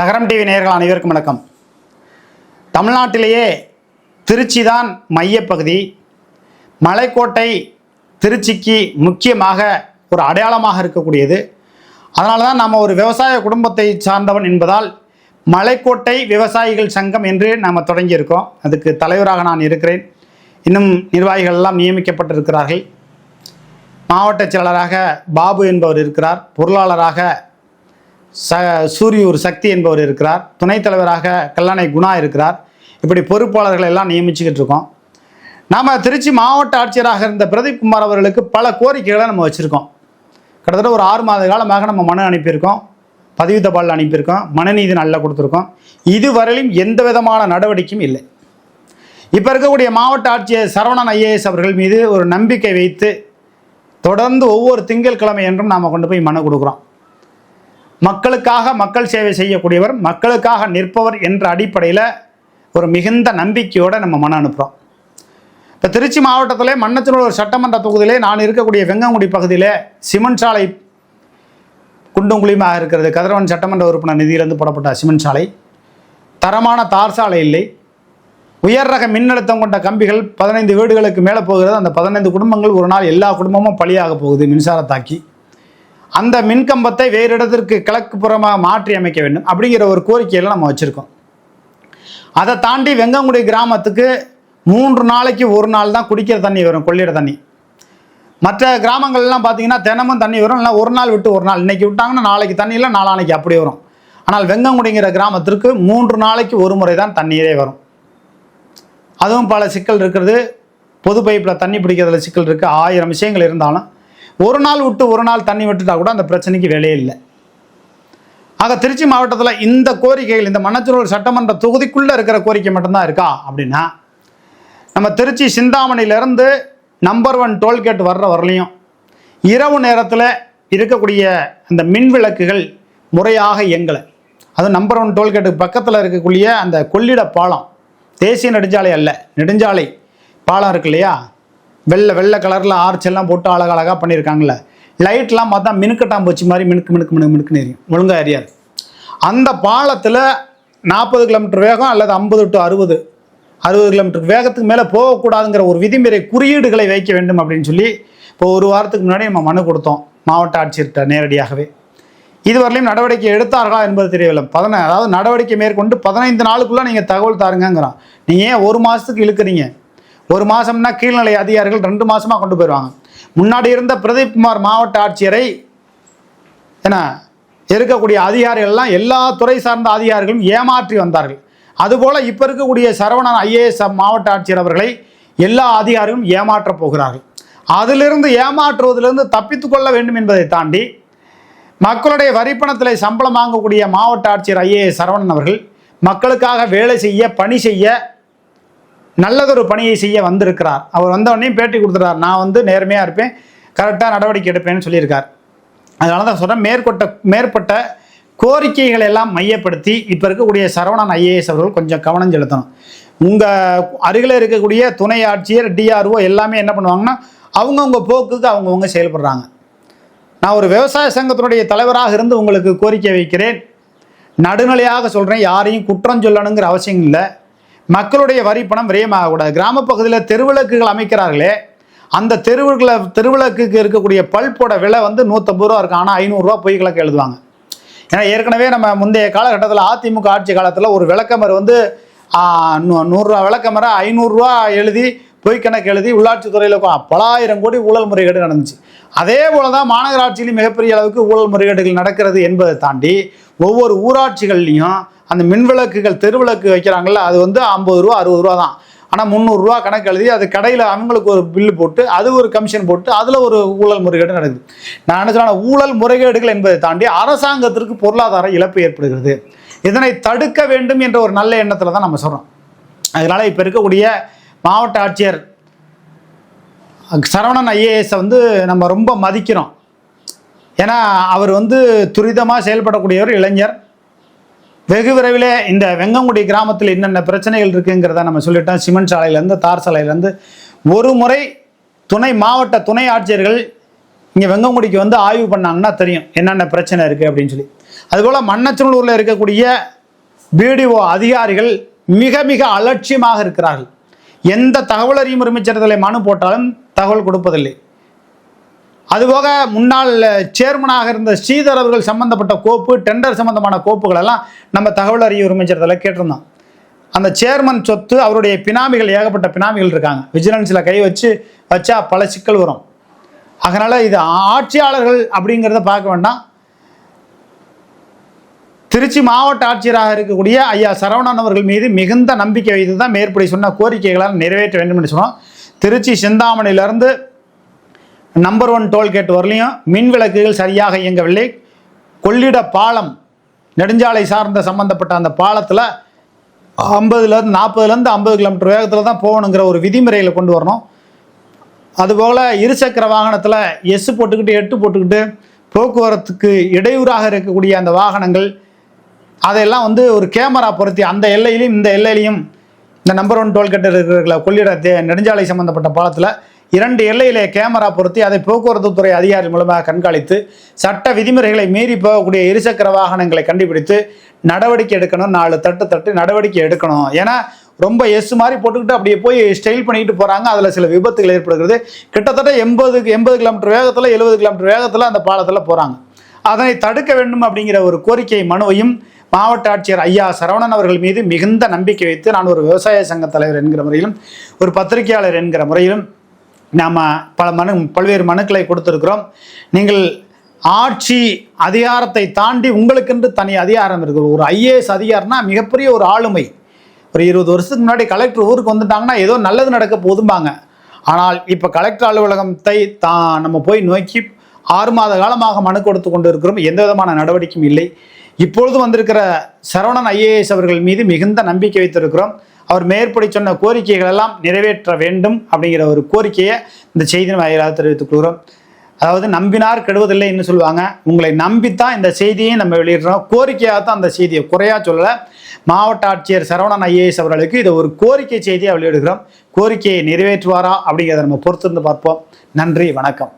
லகரம் டிவி நேயர்கள் அனைவருக்கும் வணக்கம். தமிழ்நாட்டிலேயே திருச்சி தான் மையப்பகுதி. மலைக்கோட்டை திருச்சிக்கு முக்கியமாக ஒரு அடையாளமாக இருக்கக்கூடியது. அதனால தான் நம்ம ஒரு விவசாய குடும்பத்தை சார்ந்தவன் என்பதால் மலைக்கோட்டை விவசாயிகள் சங்கம் என்று நாம் தொடங்கியிருக்கோம். அதுக்கு தலைவராக நான் இருக்கிறேன். இன்னும் நிர்வாகிகள் எல்லாம் நியமிக்கப்பட்டிருக்கிறார்கள். மாவட்ட செயலராக பாபு என்பவர் இருக்கிறார். பொருளாளராக ச சூரியூர் சக்தி என்பவர் இருக்கிறார். துணைத் தலைவராக கல்லணை குணா இருக்கிறார். இப்படி பொறுப்பாளர்களை எல்லாம் நியமிச்சுக்கிட்டு இருக்கோம். நாம் திருச்சி மாவட்ட ஆட்சியராக இருந்த பிரதீப் குமார் அவர்களுக்கு பல கோரிக்கைகளை நம்ம வச்சுருக்கோம். கிட்டத்தட்ட ஒரு ஆறு மாத காலமாக நம்ம மனு அனுப்பியிருக்கோம். பதிவு தபால் அனுப்பியிருக்கோம். மனநீதி நல்ல கொடுத்துருக்கோம். இதுவரையிலும் எந்த விதமான நடவடிக்கையும் இல்லை. இப்போ இருக்கக்கூடிய மாவட்ட ஆட்சியர் சரவணன் ஐஏஎஸ் அவர்கள் மீது ஒரு நம்பிக்கை வைத்து தொடர்ந்து ஒவ்வொரு திங்கட்கிழமை என்றும் நாம் கொண்டு போய் மனு கொடுக்குறோம். மக்களுக்காக மக்கள் சேவை செய்யக்கூடியவர் மக்களுக்காக நிற்பவர் என்ற அடிப்படையில் ஒரு மிகுந்த நம்பிக்கையோடு நம்ம மன அனுப்புகிறோம் இப்போ திருச்சி மாவட்டத்திலே மன்னச்சநல்லூர் சட்டமன்ற தொகுதியிலே நான் இருக்கக்கூடிய வெங்கங்குடி பகுதியிலே சிமெண்ட் சாலை குண்டும் குழியுமாக இருக்கிறது. கதிரவன் சட்டமன்ற உறுப்பினர் நிதியிலிருந்து போடப்பட்ட சிமெண்ட் சாலை. தரமான தார் சாலை இல்லை. உயர் ரக மின்னழுத்தம் கொண்ட கம்பிகள் பதினைந்து வீடுகளுக்கு மேலே போகிறது. அந்த பதினைந்து குடும்பங்கள் ஒரு நாள் எல்லா குடும்பமும் பலியாக போகுது. மின்சார தாக்கி அந்த மின்கம்பத்தை வேறு இடத்திற்கு கிழக்கு புறமாக மாற்றி அமைக்க வேண்டும் அப்படிங்கிற ஒரு கோரிக்கையில் நம்ம வச்சுருக்கோம். அதை தாண்டி வெங்கங்குடி கிராமத்துக்கு மூன்று நாளைக்கு ஒரு நாள் தான் குடிக்கிற தண்ணி வரும் கொள்ளிட தண்ணி. மற்ற கிராமங்கள்லாம் பார்த்தீங்கன்னா தினமும் தண்ணி வரும் இல்லை ஒரு நாள் விட்டு ஒரு நாள். இன்னைக்கு விட்டாங்கன்னா நாளைக்கு தண்ணி இல்லை நாளானைக்கு அப்படி வரும். ஆனால் வெங்கங்குடிங்கிற கிராமத்திற்கு மூன்று நாளைக்கு ஒரு முறை தான் தண்ணீரே வரும். அதுவும் பல சிக்கல் இருக்கிறது. பொது பைப்பில் தண்ணி பிடிக்கிறதுல சிக்கல் இருக்குது ஆயிரம் விஷயங்கள் இருந்தாலும் ஒரு நாள் விட்டு ஒரு நாள் தண்ணி விட்டுட்டா கூட அந்த பிரச்சனைக்கு வேலையே இல்லை. ஆக திருச்சி மாவட்டத்தில் இந்த கோரிக்கைகள் இந்த மன்னச்சநல்லூர் சட்டமன்ற தொகுதிக்குள்ளே இருக்கிற கோரிக்கை மட்டும்தான் இருக்கா அப்படின்னா நம்ம திருச்சி சிந்தாமணியிலேருந்து நம்பர் ஒன் டோல்கேட் வர்ற வரலையும் இரவு நேரத்தில் இருக்கக்கூடிய அந்த மின் விளக்குகள் முறையாக இயங்கலை. அது நம்பர் ஒன் டோல்கேட்டுக்கு பக்கத்தில் இருக்கக்கூடிய அந்த கொள்ளிட பாலம் தேசிய நெடுஞ்சாலை அல்ல நெடுஞ்சாலை பாலம் இருக்கு இல்லையா? வெள்ளை வெள்ளை கலரில் ஆர்ச்செல்லாம் போட்டு அழகழகாக பண்ணியிருக்காங்கள லைட்லாம் பார்த்தா மினுக்கட்டாம்பூச்சி மாதிரி மினுக்கு மினுக்கு மினுக்கு மினுக்குன்னு எரியும். ஒழுங்காக எரியாது. அந்த பாலத்தில் நாற்பது கிலோமீட்டர் வேகம் அல்லது ஐம்பது டு அறுபது அறுபது கிலோமீட்டர் வேகத்துக்கு மேலே போகக்கூடாதுங்கிற ஒரு விதிமுறை குறியீடுகளை வைக்க வேண்டும் அப்படின்னு சொல்லி இப்போ ஒரு வாரத்துக்கு முன்னாடி நம்ம மனு கொடுத்தோம். மாவட்ட ஆட்சியர்கிட்ட நேரடியாகவே. இதுவரையிலும் நடவடிக்கை எடுத்தார்களா என்பது தெரியவில்லை. பதின அதாவது நடவடிக்கை மேற்கொண்டு பதினைந்து நாளுக்குள்ளே நீங்கள் தகவல் தாருங்கிறான் நீங்கள் ஏன் ஒரு மாதத்துக்கு இழுக்கிறீங்க? ஒரு மாதம்னா கீழ்நிலை அதிகாரிகள் ரெண்டு மாதமாக கொண்டு போயிடுவாங்க முன்னாடி இருந்த பிரதீப் குமார் மாவட்ட ஆட்சியரை என்ன இருக்கக்கூடிய அதிகாரிகள்லாம் எல்லா துறை சார்ந்த அதிகாரிகளும் ஏமாற்றி வந்தார்கள். அதுபோல் இப்போ இருக்கக்கூடிய சரவணன் ஐஏஎஸ் மாவட்ட ஆட்சியர் அவர்களை எல்லா அதிகாரிகளும் ஏமாற்றப் போகிறார்கள். அதிலிருந்து ஏமாற்றுவதிலிருந்து தப்பித்து கொள்ள வேண்டும் என்பதை தாண்டி மக்களுடைய வரிப்பணத்தில் சம்பளம் வாங்கக்கூடிய மாவட்ட ஆட்சியர் ஐஏஎஸ் சரவணன் அவர்கள் மக்களுக்காக வேலை செய்ய பணி செய்ய நல்லதொரு பணியை செய்ய வந்திருக்கிறார். அவர் வந்தவொடனே பேட்டி கொடுத்துறார் நான் வந்து நேர்மையாக இருப்பேன் கரெக்டாக நடவடிக்கை எடுப்பேன்னு சொல்லியிருக்கார். அதனால தான் சொல்கிறேன் மேற்கொட்ட மேற்பட்ட கோரிக்கைகளை எல்லாம் மையப்படுத்தி இப்போ இருக்கக்கூடிய சரவணன் ஐஏஎஸ் அவர்கள் கொஞ்சம் கவனம் செலுத்தணும். உங்கள் அருகில் இருக்கக்கூடிய துணை ஆட்சியர் டிஆர்ஓ எல்லாமே என்ன பண்ணுவாங்கன்னா அவங்கவுங்க போக்குக்கு அவங்கவுங்க செயல்படுறாங்க. நான் ஒரு விவசாய சங்கத்தினுடைய தலைவராக இருந்து உங்களுக்கு கோரிக்கை வைக்கிறேன். நடுநிலையாக சொல்கிறேன் யாரையும் குற்றம் சொல்லணுங்கிற அவசியம் இல்லை. மக்களுடைய வரி பணம் விரயமாகக்கூடாது. கிராமப்பகுதியில் தெருவிளக்குகள் அமைக்கிறார்களே அந்த தெருவுகளை தெருவிளக்குக்கு இருக்கக்கூடிய பல்போட விலை வந்து நூற்றம்பது ரூபா இருக்கும் ஆனால் ஐநூறுரூவா பொய் கிழக்கு எழுதுவாங்க. ஏன்னா ஏற்கனவே நம்ம முந்தைய காலகட்டத்தில் அதிமுக ஆட்சி காலத்தில் ஒரு விளக்கமர் வந்து நூ- நூறுரூவா விளக்கமரை ஐநூறுரூவா எழுதி பொய் கணக்கு எழுதி உள்ளாட்சித்துறையில் பலாயிரம் கோடி ஊழல் முறைகேடு நடந்துச்சு. அதே போல தான் மாநகராட்சியிலும் மிகப்பெரிய அளவுக்கு ஊழல் முறைகேடுகள் நடக்கிறது என்பதை தாண்டி ஒவ்வொரு ஊராட்சிகள்லையும் அந்த மின்விளக்குகள் தெருவிளக்கு வைக்கிறாங்கல்ல அது வந்து ஐம்பது ரூபா அறுபது ரூபா தான். ஆனால் முந்நூறுரூவா கணக்கு எழுதி அது கடையில் அவங்களுக்கு ஒரு பில்லு போட்டு அது ஒரு கமிஷன் போட்டு அதில் ஒரு ஊழல் முறைகேடு நடக்குது. நான் என்ன ஊழல் முறைகேடுகள் என்பதை தாண்டி அரசாங்கத்திற்கு பொருளாதார இழப்பு ஏற்படுகிறது. இதனை தடுக்க வேண்டும் என்ற ஒரு நல்ல எண்ணத்தில் தான் நம்ம சொல்கிறோம் அதனால் இப்போ இருக்கக்கூடிய மாவட்ட ஆட்சியர் சரவணன் ஐஏஎஸை வந்து நம்ம ரொம்ப மதிக்கிறோம். ஏன்னா அவர் வந்து துரிதமாக செயல்படக்கூடியவர் இளைஞர். வெகு விரைவில் இந்த வெங்கங்குடி கிராமத்தில் என்னென்ன பிரச்சனைகள் இருக்குங்கிறத நம்ம சொல்லிட்டோம். சிமெண்ட் சாலையிலேருந்து தார் சாலையிலேருந்து. ஒரு முறை துணை மாவட்ட துணை ஆட்சியர்கள் இங்கே வெங்கங்குடிக்கு வந்து ஆய்வு பண்ணாங்கன்னா தெரியும் என்னென்ன பிரச்சனை இருக்குது அப்படின்னு சொல்லி. அதுபோல் மண்ணச்சநல்லூரில் இருக்கக்கூடிய பிடிஓ அதிகாரிகள் மிக மிக அலட்சியமாக இருக்கிறார்கள். எந்த தகவல் அறியும் உரிமைச்சரத்தில் மனு போட்டாலும் தகவல் கொடுப்பதில்லை. அதுபோக முன்னாள் சேர்மனாக இருந்த ஸ்ரீதர் அவர்கள் சம்பந்தப்பட்ட கோப்பு டெண்டர் சம்பந்தமான கோப்புகள் எல்லாம் நம்ம தகவல் அறிய உரிமைச்சட்டத்தில் கேட்டிருந்தோம். அந்த சேர்மன் சொத்து அவருடைய பினாமிகள் ஏகப்பட்ட பினாமிகள் இருக்காங்க. விஜிலன்ஸில் கை வச்சு வச்சா பல சிக்கல் வரும். அதனால் இது ஆட்சியாளர்கள் அப்படிங்கிறத பார்க்க வேண்டாம். திருச்சி மாவட்ட ஆட்சியராக இருக்கக்கூடிய ஐயா சரவணன் அவர்கள் மீது மிகுந்த நம்பிக்கை வைத்து தான் மேற்படி சொன்ன கோரிக்கைகளால் நிறைவேற்ற வேண்டும் என்று சொன்னோம். திருச்சி சிந்தாமணியிலிருந்து நம்பர் ஒன் டோல்கேட் வரலையும். மின் விளக்குகள் சரியாக இயங்கவில்லை. கொள்ளிட பாலம் நெடுஞ்சாலை சார்ந்த சம்பந்தப்பட்ட அந்த பாலத்தில் ஐம்பதுலேருந்து நாற்பதுலேருந்து ஐம்பது கிலோமீட்டர் வேகத்தில் தான் போகணுங்கிற ஒரு விதிமுறையில் கொண்டு வரணும். அதுபோல் இருசக்கர வாகனத்தில் எஸ் போட்டுக்கிட்டு எட்டு போட்டுக்கிட்டு போக்குவரத்துக்கு இடையூறாக இருக்கக்கூடிய அந்த வாகனங்கள் அதையெல்லாம் வந்து ஒரு கேமரா பொருத்தி அந்த எல்லையிலையும் இந்த எல்லையிலையும் இந்த நம்பர் ஒன் டோல்கேட் இருக்கிற கொள்ளிட தே- நெடுஞ்சாலை சம்மந்தப்பட்ட பாலத்தில் இரண்டு எல்லையிலே கேமரா பொருத்தி அதை போக்குவரத்து துறை அதிகாரி மூலமாக கண்காணித்து சட்ட விதிமுறைகளை மீறி போகக்கூடிய இருசக்கர வாகனங்களை கண்டுபிடித்து நடவடிக்கை எடுக்கணும். நாலு தட்டு தட்டு நடவடிக்கை எடுக்கணும். ஏன்னா ரொம்ப எஸ் மாதிரி போட்டுக்கிட்டு அப்படியே போய் ஸ்டைல் பண்ணிக்கிட்டு போகிறாங்க அதில் சில விபத்துகள் ஏற்படுகிறது. கிட்டத்தட்ட எண்பது எண்பது கிலோமீட்டர் வேகத்தில் எழுபது கிலோமீட்டர் வேகத்தில் அந்த பாலத்தில் போகிறாங்க அதனை தடுக்க வேண்டும் அப்படிங்கிற ஒரு கோரிக்கை மனுவையும் மாவட்ட ஆட்சியர் ஐயா சரவணன் அவர்கள் மீது மிகுந்த நம்பிக்கை வைத்து நான் ஒரு விவசாய சங்க தலைவர் என்கிற முறையிலும் ஒரு பத்திரிகையாளர் என்கிற முறையிலும் நாம் பல மனு பல்வேறு மனுக்களை கொடுத்துருக்கிறோம். நீங்கள் ஆட்சி அதிகாரத்தை தாண்டி உங்களுக்கென்று தனி அதிகாரம் இருக்குது. ஒரு ஐஏஎஸ் அதிகாரம்னா மிகப்பெரிய ஒரு ஆளுமை. ஒரு இருபது வருஷத்துக்கு முன்னாடி கலெக்டர் ஊருக்கு வந்துட்டாங்கன்னா ஏதோ நல்லது நடக்க போதும்பாங்க. ஆனால் இப்போ கலெக்டர் அலுவலகத்தை தான் நம்ம போய் நோக்கி ஆறு மாத காலமாக மனு கொடுத்து கொண்டு இருக்கிறோம் எந்த விதமான நடவடிக்கையும் இல்லை. இப்பொழுது வந்திருக்கிற சரவணன் ஐஏஎஸ் அவர்கள் மீது மிகுந்த நம்பிக்கை வைத்திருக்கிறோம். அவர் மேற்படி சொன்ன கோரிக்கைகள் எல்லாம் நிறைவேற்ற வேண்டும் அப்படிங்கிற ஒரு கோரிக்கையை இந்த செய்தியின் வாயிலாக தெரிவித்துக் கொள்கிறோம். அதாவது நம்பினார் கெடுவதில்லைன்னு சொல்லுவாங்க. உங்களை நம்பித்தான் இந்த செய்தியை நம்ம வெளியிடுறோம். கோரிக்கையாக தான் அந்த செய்தியை குறையா சொல்லலை. மாவட்ட ஆட்சியர் சரவணன் ஐஏஎஸ் அவர்களுக்கு இதை ஒரு கோரிக்கை செய்தியாக வெளியிடுகிறோம். கோரிக்கையை நிறைவேற்றுவாரா அப்படிங்கிறத நம்ம பொறுத்திருந்து பார்ப்போம். நன்றி வணக்கம்.